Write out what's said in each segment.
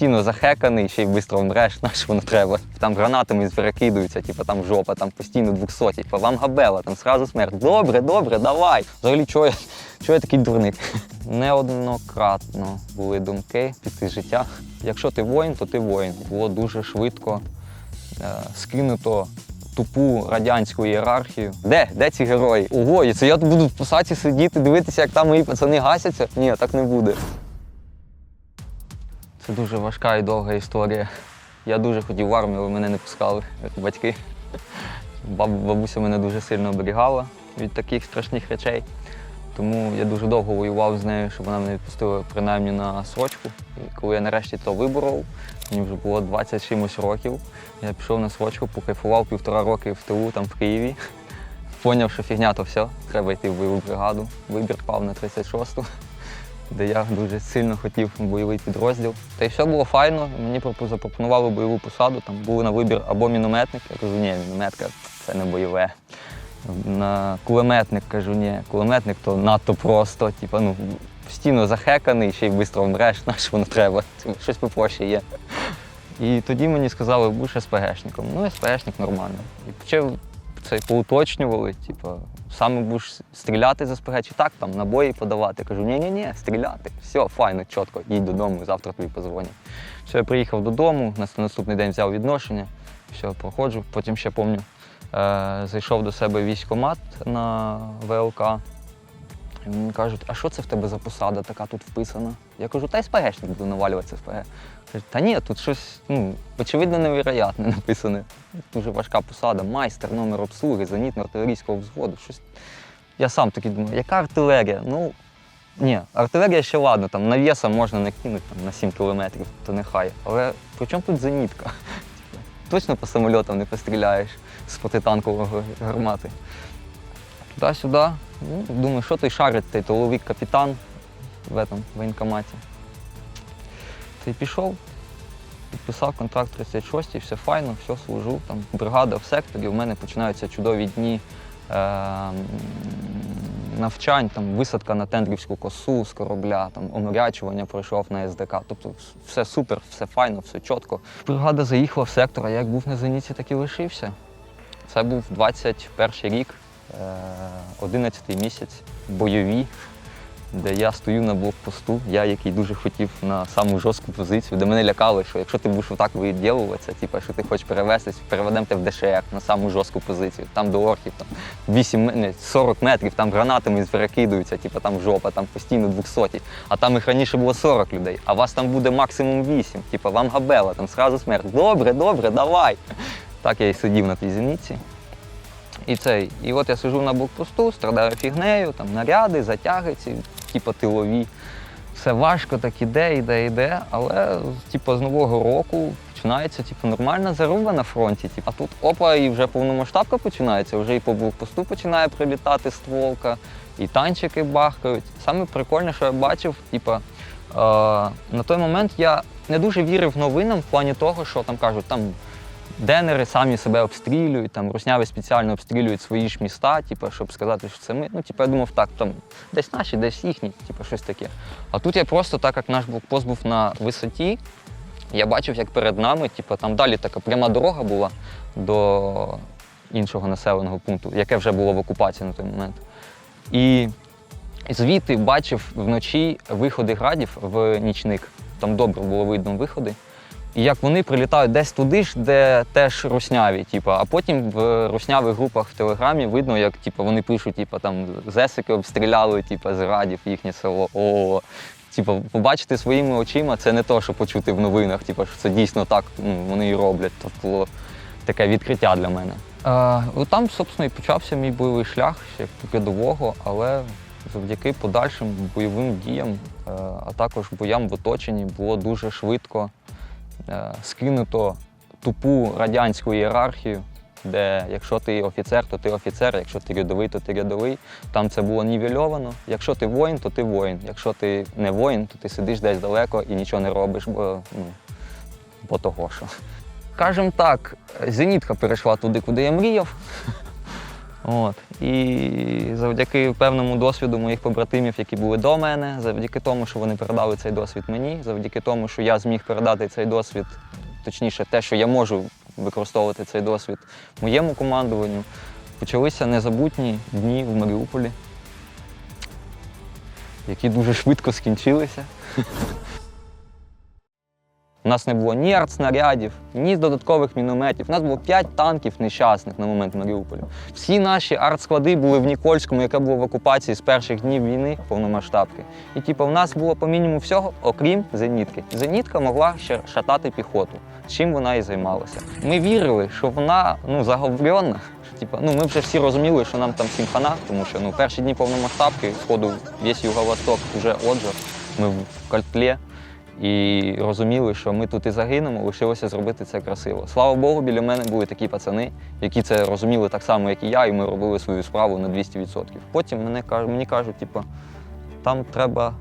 постійно захеканий, ще й швидко вмреш, на що воно треба. Там гранатами перекидуються, типу там жопа, там постійно 200, типу вам габела, там сразу смерть. Добре, добре, давай. Взагалі, чого я, чого я такий дурник? Неоднократно були думки піти з життя. Якщо ти воїн, то ти воїн. Було дуже швидко е, скинуто тупу радянську ієрархію. Де? Де ці герої? Ого, і це я буду в посаді сидіти, дивитися, як там мої пацани гасяться? Ні, так не буде. Це дуже важка і довга історія. Я дуже хотів в армію, але мене не пускали батьки. Баб, бабуся мене дуже сильно оберігала від таких страшних речей. Тому я дуже довго воював з нею, щоб вона мене відпустила принаймні на срочку. І коли я нарешті то виборов, мені вже було 20 чимось років. Я пішов на срочку, покайфував півтора роки в ТУ там в Києві. Поняв, що фігня то все, треба йти в бойову бригаду. Вибір пав на 36-ту, де я дуже сильно хотів бойовий підрозділ. Та й все було файно. Мені запропонували бойову посаду. Там були на вибір або мінометник. Я кажу, ні, мінометка це не бойове. На кулеметник кажу, ні, кулеметник то надто просто. Типу, ну, постійно захеканий, ще й швидко вмреш, на що воно треба. Щось попроще є. І тоді мені сказали, будеш СПГшником. Ну, СПГшник нормально. І почав це поуточнювали, типу, саме будеш стріляти з СПГ чи так, там набої подавати. Кажу, ні-ні-ні, стріляти. Все, файно, чітко, їдь додому, завтра тобі позвонять. Все, я приїхав додому, на наступний день взяв відношення, все, проходжу. Потім ще пам'ятаю, е, зайшов до себе військкомат на ВЛК. І мені кажуть, а що це в тебе за посада така тут вписана? Я кажу, та СПГшник буду навалювати СПГ. Та ні, тут щось, ну, очевидно, невероятне написане. Дуже важка посада, майстер, номер обслуги, зенітно-артилерійського взводу. Щось. Я сам такий думаю, яка артилерія? Ну, ні, артилерія ще ладно, там навіса можна накинути там, на 7 кілометрів, то нехай. Але при чому тут зенітка? Точно по самольотам не постріляєш з протитанкової гармати. Туди-сюди. Ну, думаю, що той шарить, той толовий капітан в этом воєнкоматі. Й пішов, підписав контракт 36 все файно, все служу. Там бригада в секторі. У мене починаються чудові дні е- навчань, там висадка на тендрівську косу з корабля, там оморячування пройшов на СДК. Тобто все супер, все файно, все чітко. Бригада заїхала в сектор, а як був на зеніті, так і лишився. Це був 21 рік, е, 11 місяць, бойові, де я стою на блокпосту, я, який дуже хотів на саму жорстку позицію, де мене лякали, що якщо ти будеш отак відділуватися, типу, що ти хочеш перевестись, переведемо тебе в ДШР на саму жорстку позицію. Там до орків там 8, не, 40 метрів, там гранатами перекидуються, типу, там жопа, там постійно 200. А там їх раніше було 40 людей, а вас там буде максимум 8. Типу, вам габела, там сразу смерть. Добре, добре, давай. Так я і сидів на тій зениці. І цей, і от я сижу на блокпосту, страдаю фігнею, там наряди, затяги ці, типу тилові. Все важко, так іде, іде, іде. Але типу, з нового року починається типу, нормальна заруба на фронті. Типу. А тут опа, і вже повномасштабка починається, вже і по блокпосту починає прилітати стволка, і танчики бахкають. Саме прикольне, що я бачив, типу, е, на той момент я не дуже вірив новинам в плані того, що там кажуть, там денери самі себе обстрілюють, там русняви спеціально обстрілюють свої ж міста, типу, щоб сказати, що це ми. Ну, типу, я думав, так, там десь наші, десь їхні, типу, щось таке. А тут я просто, так як наш блокпост був на висоті, я бачив, як перед нами, типу, там далі така пряма дорога була до іншого населеного пункту, яке вже було в окупації на той момент. І звідти бачив вночі виходи градів в нічник. Там добре було видно виходи. І як вони прилітають десь туди ж, де теж русняві, типу, а потім в руснявих групах в Телеграмі видно, як типу, вони пишуть, типу, там зесики обстріляли, типу, з радів їхнє село. О, типу, побачити своїми очима це не то, що почути в новинах, типу, що це дійсно так ну, вони і роблять. Тобто таке відкриття для мене. От там, собственно, і почався мій бойовий шлях ще рядового, але завдяки подальшим бойовим діям, е, а також боям в оточенні було дуже швидко е, скинуто тупу радянську ієрархію, де якщо ти офіцер, то ти офіцер, якщо ти рядовий, то ти рядовий. Там це було нівельовано. Якщо ти воїн, то ти воїн. Якщо ти не воїн, то ти сидиш десь далеко і нічого не робиш, бо, ну, бо того що. Скажем так, зенітка перейшла туди, куди я мріяв. От. І завдяки певному досвіду моїх побратимів, які були до мене, завдяки тому, що вони передали цей досвід мені, завдяки тому, що я зміг передати цей досвід, точніше, те, що я можу використовувати цей досвід моєму командуванню, почалися незабутні дні в Маріуполі, які дуже швидко скінчилися. У нас не було ні артснарядів, ні додаткових мінометів. У нас було 5 танків нещасних на момент Маріуполя. Всі наші артсклади були в Нікольському, яке було в окупації з перших днів війни повномасштабки. І типу, в нас було по мінімуму всього, окрім зенітки. Зенітка могла ще шатати піхоту, чим вона і займалася. Ми вірили, що вона ну, заговорена. що, Типу, ну, ми вже всі розуміли, що нам там всім хана, тому що ну, перші дні повномасштабки, сходу весь Юго-Восток вже отже, ми в кальтлі і розуміли, що ми тут і загинемо, лишилося зробити це красиво. Слава Богу, біля мене були такі пацани, які це розуміли так само, як і я, і ми робили свою справу на 200%. Потім мене каж- мені кажуть, типу, там треба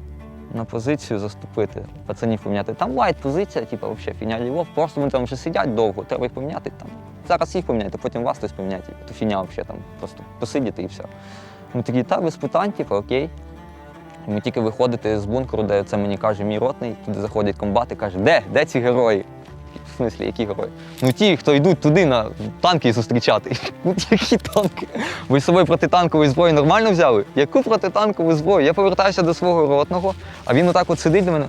на позицію заступити, пацанів поміняти. Там лайт позиція, типу, взагалі фіня лівов. Просто вони там вже сидять довго, треба їх поміняти. Там. Зараз їх поміняти, потім вас хтось поміняє. Типу, то фіня взагалі там просто посидіти і все. Ми такі, та без питань, типу, окей. Ми тільки виходити з бункеру, де це мені каже мій ротний, туди заходять комбати, каже, де? Де ці герої? В смислі, які герої? Ну ті, хто йдуть туди на танки зустрічати. Ну, які танки? Ви з собою протитанкової зброї нормально взяли? Яку протитанкову зброю? Я повертаюся до свого ротного, а він отак от сидить до мене.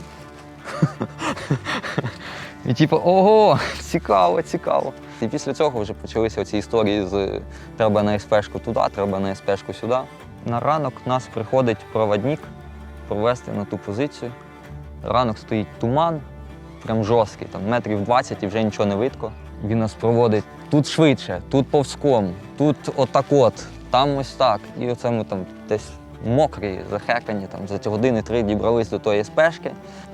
І типу, ого, цікаво, цікаво. І після цього вже почалися ці історії з треба на СПшку туди, треба на СПшку сюди. На ранок нас приходить проводник провести на ту позицію. Ранок стоїть туман, прям жорсткий, там метрів 20 і вже нічого не видко. Він нас проводить тут швидше, тут повзком, тут отак от, там ось так. І оце ми там десь мокрі, захекані, там за ці години три дібрались до тої.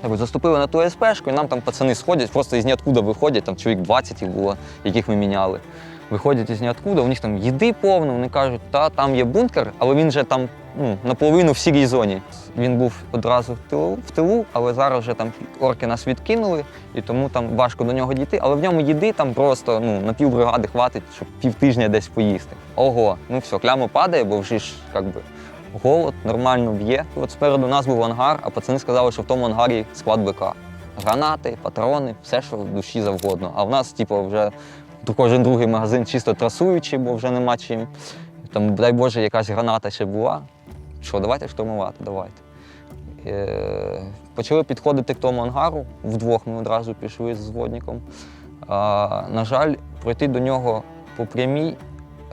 Якби Заступили на ту СПшку, і нам там пацани сходять, просто із ніоткуда виходять, там чоловік 20 їх було, яких ми міняли. Виходять із ніоткуда, у них там їди повно, вони кажуть, та там є бункер, але він же там ну, наполовину в сірій зоні. Він був одразу в тилу, в тилу, але зараз вже там орки нас відкинули, і тому там важко до нього дійти. Але в ньому їди там просто ну, на півбригади хватить, щоб півтижня десь поїсти. Ого, ну все, клямо падає, бо вже ж як би, голод нормально б'є. От спереду нас був ангар, а пацани сказали, що в тому ангарі склад БК. Гранати, патрони, все, що в душі завгодно. А в нас, типу, вже кожен другий магазин чисто трасуючий, бо вже нема чим. Там, дай Боже, якась граната ще була. Що, давайте штурмувати, давайте. Е, почали підходити к тому ангару. Вдвох ми одразу пішли з зводником. На жаль, пройти до нього по прямій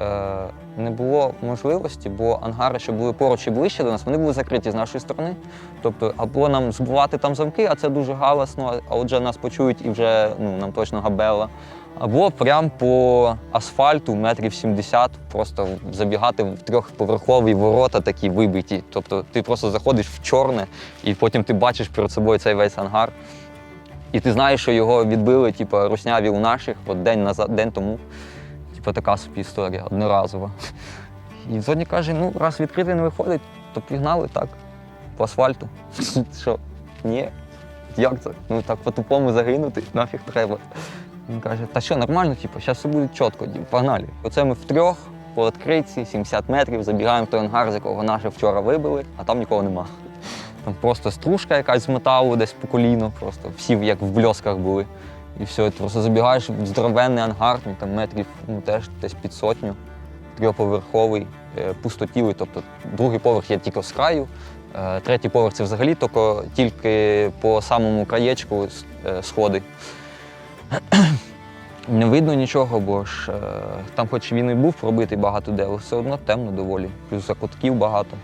е, не було можливості, бо ангари, що були поруч і ближче до нас, вони були закриті з нашої сторони. Тобто, або нам збивати там замки, а це дуже галасно, а отже нас почують і вже ну, нам точно габела. Або прямо по асфальту метрів 70 просто забігати в трьохповерхові ворота такі вибиті. Тобто ти просто заходиш в чорне, і потім ти бачиш перед собою цей весь ангар. І ти знаєш, що його відбили, типу, русняві у наших, от день назад, день тому. Типу така собі історія, одноразова. І Зодні каже: ну, раз відкритий не виходить, то пігнали так, по асфальту. Що? Ні. Як це? Ну так по-тупому загинути, нафіг треба. Він каже, та що, нормально, типу, зараз все буде чітко, погнали. Оце ми втрьох по відкритці, 70 метрів, забігаємо в той ангар, з якого наші вчора вибили, а там нікого нема. Там просто стружка якась з металу, десь по коліно, просто всі як в бльосках були. І все, ти просто забігаєш в здоровенний ангар, ну, там метрів ну, теж десь під сотню, трьохповерховий, е, пустотілий, тобто другий поверх є тільки з краю, е, третій поверх це взагалі тільки, тільки по самому краєчку е, сходи. Не видно нічого, бо ж е, там, хоч він і був пробитий багато де, але все одно темно доволі. Плюс закутків багато.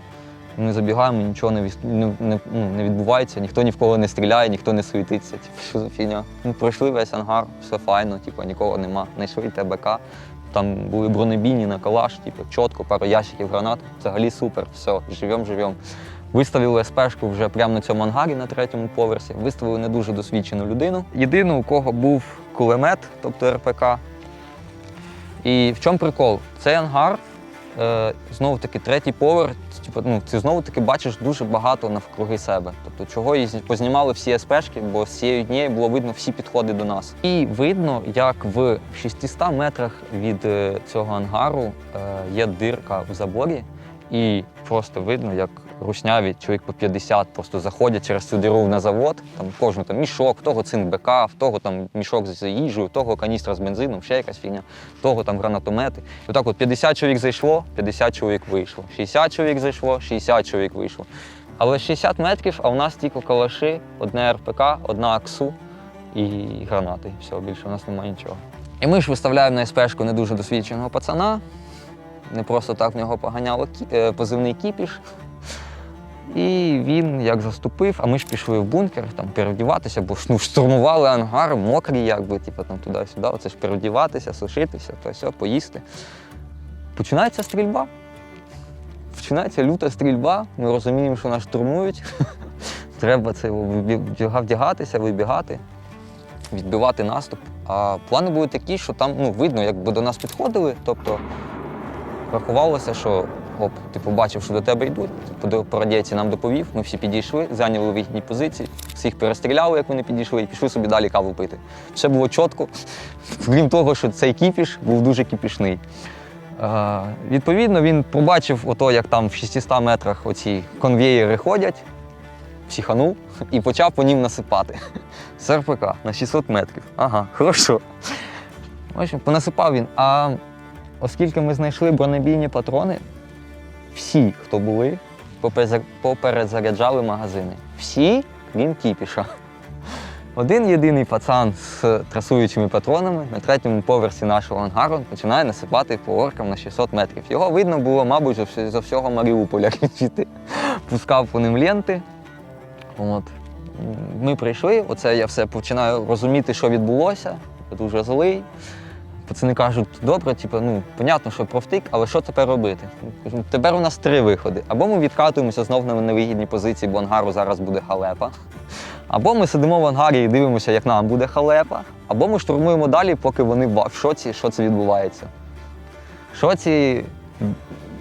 Ми забігаємо, нічого не, не, не, ну, не відбувається, ніхто ні в кого не стріляє, ніхто не суетиться. Типу, що за фігня? Ми пройшли весь ангар, все файно, типу, нікого нема. Знайшли ТБК. Там були бронебійні на калаш, типу, чітко, пару ящиків гранат. Взагалі супер, все, живемо, живемо. Виставили СПшку вже прямо на цьому ангарі на третьому поверсі. Виставили не дуже досвідчену людину. Єдину, у кого був кулемет, тобто РПК. І в чому прикол? Цей ангар е, знову таки третій поверх. Типу, ну, ти знову таки бачиш дуже багато навкруги себе. Тобто, чого і познімали всі СПшки, бо з цієї дні було видно всі підходи до нас. І видно, як в 600 метрах від е, цього ангару е, є дирка в заборі, і просто видно, як русняві чоловік по 50 просто заходять через цю діру на завод. Там кожен там мішок, в того цинк БК, в того там мішок з їжею, в того каністра з бензином, ще якась фігня, в того там гранатомети. І отак от 50 чоловік зайшло, 50 чоловік вийшло. 60 чоловік зайшло, 60 чоловік вийшло. Але 60 метрів, а у нас тільки калаши, одне РПК, одна АКСУ і гранати. Все, більше у нас немає нічого. І ми ж виставляємо на СПшку не дуже досвідченого пацана. Не просто так в нього поганяло е, позивний кіпіш. І він як заступив, а ми ж пішли в бункер там переодіватися, бо ну, штурмували ангар, мокрі, якби, типу, там туди-сюди. Оце ж переодіватися, сушитися, то все, поїсти. Починається стрільба. Починається люта стрільба. Ми розуміємо, що нас штурмують. Треба це вдягатися, вибігати, відбивати наступ. А плани були такі, що там ну, видно, якби до нас підходили. Тобто рахувалося, що оп, ти побачив, що до тебе йдуть. По радіації нам доповів, ми всі підійшли, зайняли вигідні позиції, всіх перестріляли, як вони підійшли, і пішли собі далі каву пити. Все було чітко. Крім того, що цей кіпіш був дуже кіпішний. Е, відповідно, він побачив, ото, як там в 600 метрах оці конвеєри ходять, психанув і почав по ним насипати. З РПК на 600 метрів. Ага, хорошо. В понасипав він. А оскільки ми знайшли бронебійні патрони, всі, хто були, попереза- поперезаряджали магазини. Всі, крім кіпіша. Один єдиний пацан з трасуючими патронами на третьому поверсі нашого ангару починає насипати по оркам на 600 метрів. Його видно було, мабуть, всі- всього Маріуполя звідти. Пускав по ним ленти. От. Ми прийшли, оце я все починаю розуміти, що відбулося. Я дуже злий. Пацани кажуть, добре, типу, ну, понятно, що провтик, але що тепер робити? Тепер у нас три виходи. Або ми відкатуємося знов на невигідні позиції, бо ангару зараз буде халепа. Або ми сидимо в ангарі і дивимося, як нам буде халепа, або ми штурмуємо далі, поки вони в шоці, що це відбувається. В шоці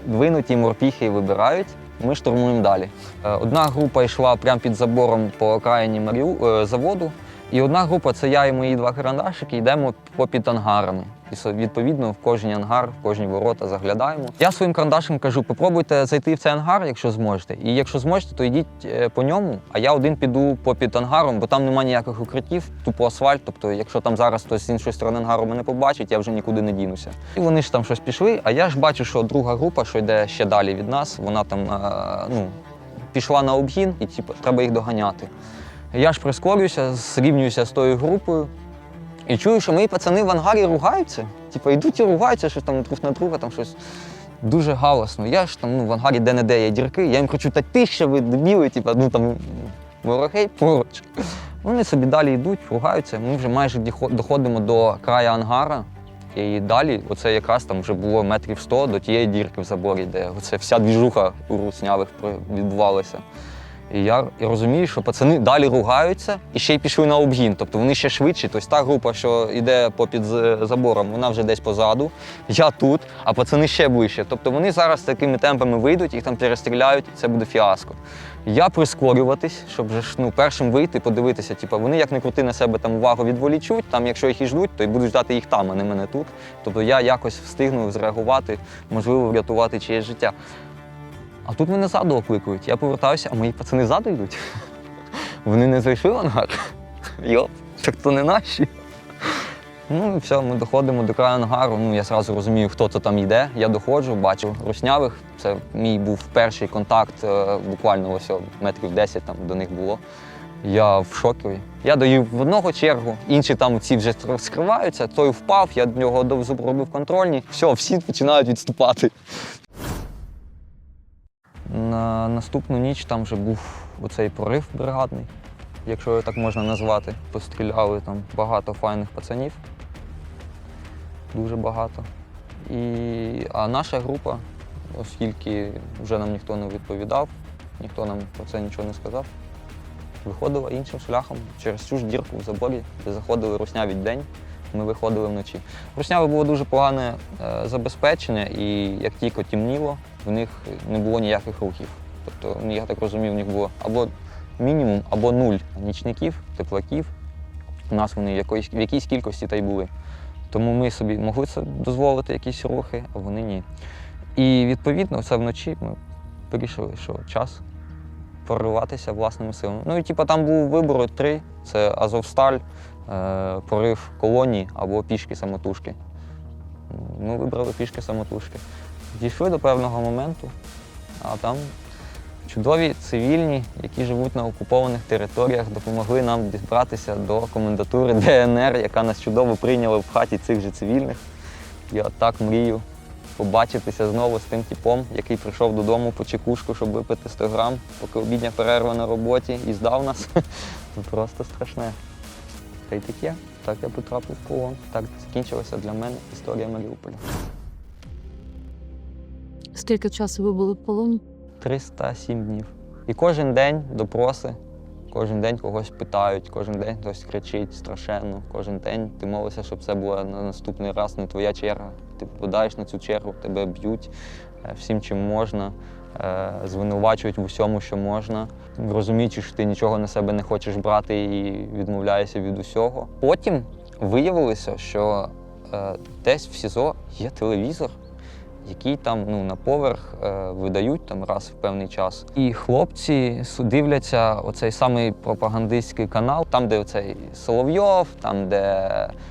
двинуті морпіхи вибирають, ми штурмуємо далі. Е, Одна група йшла прямо під забором по окраїні е, заводу, і одна група це я і мої два карандашики, йдемо попід ангарами. І відповідно в кожен ангар, в кожні ворота заглядаємо. Я своїм карандашем кажу: попробуйте зайти в цей ангар, якщо зможете. І якщо зможете, то йдіть е, по ньому, а я один піду попід ангаром, бо там немає ніяких укриттів, тупо асфальт. Тобто, якщо там зараз хтось з іншої сторони ангару мене побачить, я вже нікуди не дінуся. І вони ж там щось пішли. А я ж бачу, що друга група, що йде ще далі від нас, вона там е, ну, пішла на обгін, і типу, треба їх доганяти. Я ж прискорююся, зрівнююся з тою групою. І чую, що мої пацани в ангарі ругаються. Типу, йдуть і ругаються, щось там друг на друга, там щось дуже галасно. Я ж там ну, в ангарі де-не-де є дірки, я їм кричу, та ти ще ви дебіли, типу, ну там ворогей поруч. Вони собі далі йдуть, ругаються. Ми вже майже доходимо до краю ангара. І далі, оце якраз там вже було метрів 100 до тієї дірки в заборі, де оце вся двіжуха у руснявих відбувалася. І я розумію, що пацани далі ругаються і ще й пішли на обгін. Тобто вони ще швидші. Тобто та група, що йде попід забором, вона вже десь позаду, я тут, а пацани ще ближче. Тобто вони зараз такими темпами вийдуть, їх там перестріляють, це буде фіаско. Я прискорюватись, щоб ну, першим вийти, подивитися, типу, вони як не крути на себе там увагу відволічуть, там, якщо їх і ждуть, то й будуть ждати їх там, а не мене тут. Тобто я якось встигну зреагувати, можливо, врятувати чиєсь життя. А тут мене ззаду окликують. Я повертаюся, а мої пацани ззаду йдуть. Вони не зайшли в ангар. Йоп, так то не наші. Ну і все, ми доходимо до краю ангару. Ну, я одразу розумію, хто то там йде. Я доходжу, бачу руснявих. Це мій був перший контакт, е, буквально ось метрів 10 там до них було. Я в шокі. Я даю в одного чергу, інші там ці вже скриваються, той впав, я до нього зробив контрольні. Все, всі починають відступати. На наступну ніч там вже був оцей прорив бригадний, якщо його так можна назвати. Постріляли там багато файних пацанів. Дуже багато. І, а наша група, оскільки вже нам ніхто не відповідав, ніхто нам про це нічого не сказав, виходила іншим шляхом через цю ж дірку в заборі, де заходили русняві день. ми виходили вночі. В Русняві було дуже погане е, забезпечення, і як тільки темніло, в них не було ніяких рухів. Тобто, ну, я так розумів, в них було або мінімум, або нуль нічників, теплаків. У нас вони в якоїсь, в якійсь кількості та й були. Тому ми собі могли це дозволити якісь рухи, а вони ні. І відповідно, це вночі ми вирішили, що час прориватися власними силами. Ну і типу, там був вибор три: це Азовсталь, е, порив колонії або пішки самотужки. Ми вибрали пішки самотужки. Дійшли до певного моменту, а там чудові цивільні, які живуть на окупованих територіях, допомогли нам дібратися до комендатури ДНР, яка нас чудово прийняла в хаті цих же цивільних. Я так мрію побачитися знову з тим типом, який прийшов додому по чекушку, щоб випити 100 грам, поки обідня перерва на роботі і здав нас. Це просто страшне. Та й таке. Так я потрапив в полон. Так закінчилася для мене історія Маріуполя. Скільки часу ви були в полоні? 307 днів. І кожен день допроси, кожен день когось питають, кожен день хтось кричить страшенно, кожен день ти молишся, щоб це була на наступний раз не твоя черга. Ти попадаєш на цю чергу, тебе б'ють е, всім, чим можна, е, звинувачують в усьому, що можна. Розуміючи, що ти нічого на себе не хочеш брати і відмовляєшся від усього. Потім виявилося, що е, десь в СІЗО є телевізор який там ну, на поверх е, видають там раз в певний час. І хлопці дивляться оцей самий пропагандистський канал, там, де оцей Соловйов, там, де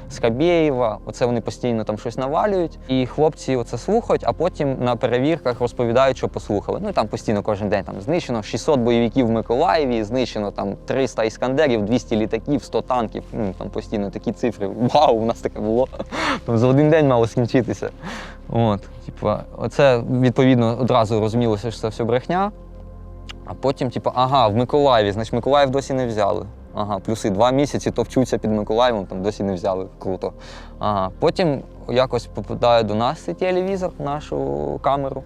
Скабєєва, оце вони постійно там щось навалюють. І хлопці оце слухають, а потім на перевірках розповідають, що послухали. Ну там постійно кожен день там знищено 600 бойовиків в Миколаєві, знищено там 300 іскандерів, 200 літаків, 100 танків. Ну там постійно такі цифри. Вау, у нас таке було. Там за один день мало скінчитися. От, типа, оце відповідно одразу розумілося, що це все брехня. А потім, типу, ага, в Миколаєві, значить Миколаїв досі не взяли. Ага, плюси два місяці товчуться під Миколаєвом, там досі не взяли. Круто. Ага. Потім якось попадає до нас цей телевізор, нашу камеру.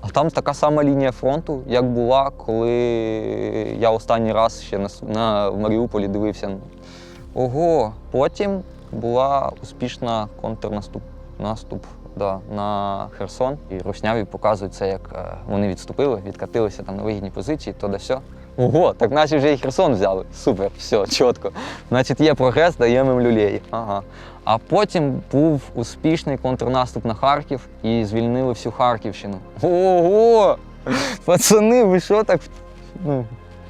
А там така сама лінія фронту, як була, коли я останній раз ще на, на, в Маріуполі дивився. Ого, потім була успішна контрнаступ наступ да, на Херсон. І русняві показують це, як е, вони відступили, відкатилися там на вигідні позиції, то да все. Ого, так наче вже і Херсон взяли. Супер, все, чітко. Значить, є прогрес, даємо їм люлей. Ага. А потім був успішний контрнаступ на Харків і звільнили всю Харківщину. Ого! Пацани, ви що так ну,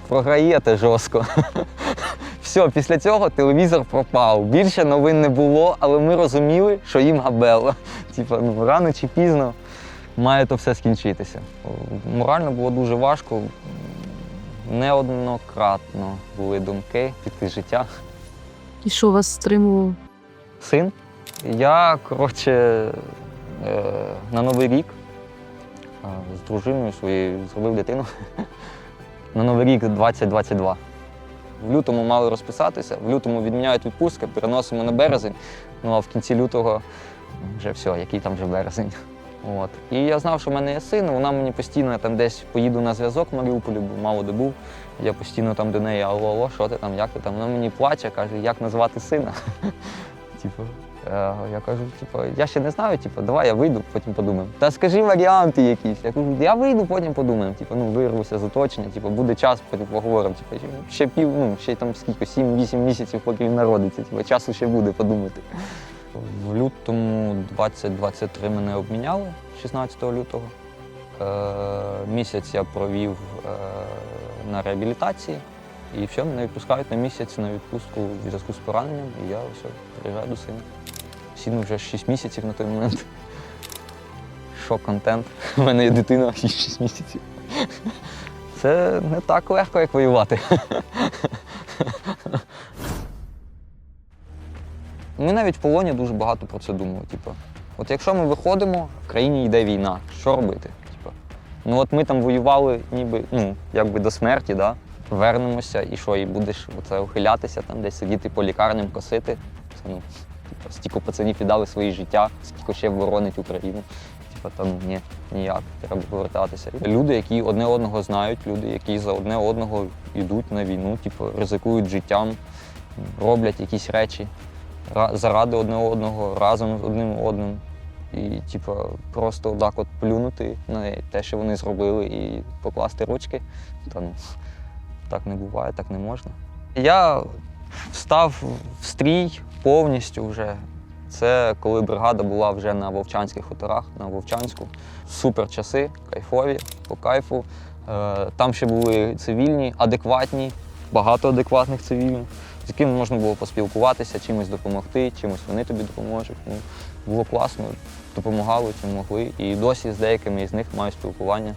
програєте жорстко? Все, після цього телевізор пропав. Більше новин не було, але ми розуміли, що їм габело. Типа, ну рано чи пізно має то все скінчитися. Морально було дуже важко. Неоднократно були думки піти з життя. І що вас стримувало? Син. Я, коротше, е, на Новий рік е, з дружиною своєю зробив дитину. На Новий рік 2022. В лютому мали розписатися, в лютому відміняють відпустки, переносимо на березень. Ну а в кінці лютого вже все, який там вже березень. От. І я знав, що в мене є син, вона мені постійно там десь поїду на зв'язок в Маріуполі, бо мало де був. Я постійно там до неї, алло, алло, що ти там, як ти там? Вона мені плаче, каже, як назвати сина. Типу, я кажу, типу, я ще не знаю, типу, давай я вийду, потім подумаємо. Та скажи варіанти якісь. Я кажу, я вийду, потім подумаємо. Типу, ну вирвуся з оточення, типу, буде час, потім поговоримо. Типу, ще пів, ну, ще там скільки, 7-8 місяців, поки він народиться. Типу, часу ще буде подумати. В лютому 2023 мене обміняли 16 лютого. Е, місяць я провів е, на реабілітації. І все, мене відпускають на місяць на відпустку в зв'язку з пораненням, і я все, приїжджаю до сина. Сину вже 6 місяців на той момент. Що контент? У мене є дитина 6 місяців. Це не так легко, як воювати. Ми навіть в полоні дуже багато про це думали. Типу, от якщо ми виходимо, в країні йде війна, що робити? Типу, ну от ми там воювали ніби, ну, якби до смерті, да? вернемося і що, і будеш оце ухилятися, там десь сидіти по лікарням, косити. Це, ну, типу, стільки пацанів віддали свої життя, скільки ще боронить Україну. Типу, там ні, ніяк, треба повертатися. Люди, які одне одного знають, люди, які за одне одного йдуть на війну, типу, ризикують життям, роблять якісь речі заради одне одного, разом з одним одним. І, типа, просто так от плюнути на те, що вони зробили, і покласти ручки. Та ну, так не буває, так не можна. Я встав в стрій повністю вже. Це коли бригада була вже на Вовчанських хуторах, на Вовчанську. Супер часи, кайфові, по кайфу. Е, Там ще були цивільні, адекватні, багато адекватних цивільних, з якими можна було поспілкуватися, чимось допомогти, чимось вони тобі допоможуть. Ну, було класно, допомагали, чим могли. І досі з деякими із них маю спілкування.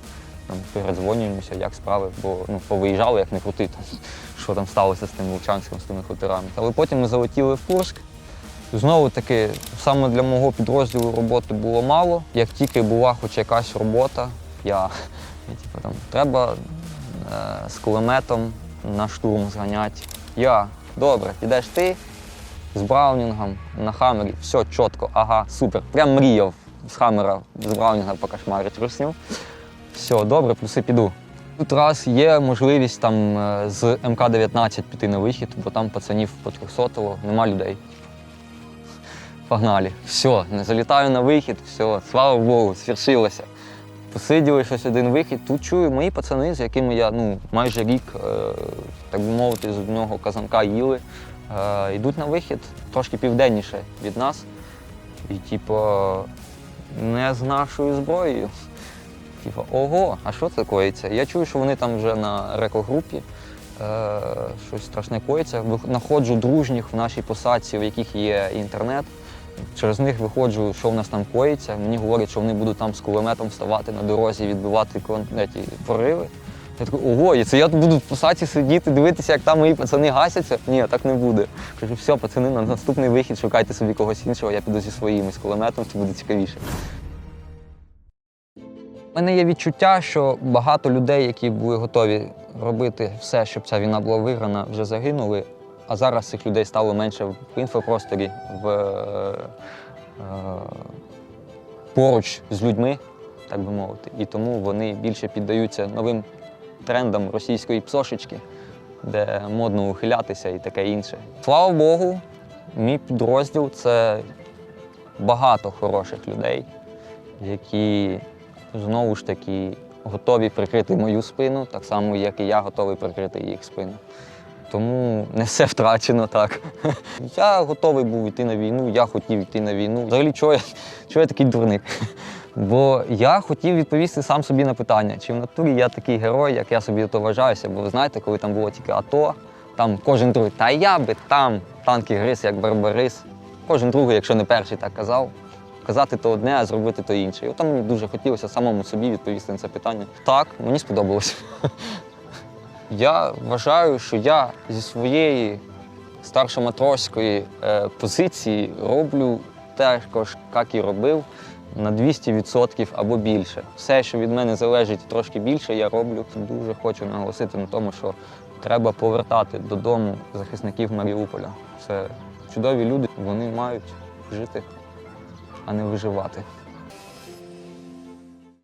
Там передзвонюємося, як справи, бо ну, повиїжджали, як не крути, там, що там сталося з тим Вовчанським, з тими хуторами. Але потім ми залетіли в Курськ. Знову таки, саме для мого підрозділу роботи було мало. Як тільки була хоч якась робота, я, я типу, там, треба е, з кулеметом на штурм зганяти. Я, добре, підеш ти з Браунінгом на хамері, все чітко, ага, супер. Прям мріяв з хамера з Браунінга покашмарити русню. Все, добре, плюси піду. Тут раз є можливість там е, з МК-19 піти на вихід, бо там пацанів по 300 нема людей. Погнали. Все, не залітаю на вихід, все, слава Богу, свершилося. Посиділи щось один вихід. Тут чую мої пацани, з якими я ну, майже рік, е, так би мовити, з одного казанка їли. Е, йдуть на вихід трошки південніше від нас. І, типу, не з нашою зброєю. Типу, ого, а що це коїться? Я чую, що вони там вже на рекогрупі. Е, щось страшне коїться. Находжу дружніх в нашій посадці, в яких є інтернет. Через них виходжу, що в нас там коїться. Мені говорять, що вони будуть там з кулеметом вставати на дорозі, відбивати еті, пориви. Я такий, ого, і це я буду в посадці сидіти, дивитися, як там мої пацани гасяться. Ні, так не буде. Кажу, все, пацани, на наступний вихід шукайте собі когось іншого, я піду зі своїми з кулеметом, це буде цікавіше. У мене є відчуття, що багато людей, які були готові робити все, щоб ця війна була виграна, вже загинули. А зараз цих людей стало менше в інфопросторі, в, е, е, поруч з людьми, так би мовити. І тому вони більше піддаються новим трендам російської псошечки, де модно ухилятися і таке інше. Слава Богу, мій підрозділ це багато хороших людей, які знову ж таки готові прикрити мою спину, так само, як і я готовий прикрити їх спину. Тому не все втрачено так. Я готовий був йти на війну, я хотів йти на війну. Взагалі, чого я, чого я такий дурник? Бо я хотів відповісти сам собі на питання, чи в натурі я такий герой, як я собі то вважаюся. Бо ви знаєте, коли там було тільки АТО, там кожен другий, та я би там танки гриз, як барбарис. Кожен другий, якщо не перший, так казав. Казати то одне, а зробити то інше. І от там мені дуже хотілося самому собі відповісти на це питання. Так, мені сподобалося. Я вважаю, що я зі своєї старшоматросської е, позиції роблю також, як і робив, на 200% або більше. Все, що від мене залежить трошки більше, я роблю. Дуже хочу наголосити на тому, що треба повертати додому захисників Маріуполя. Це чудові люди, вони мають жити, а не виживати.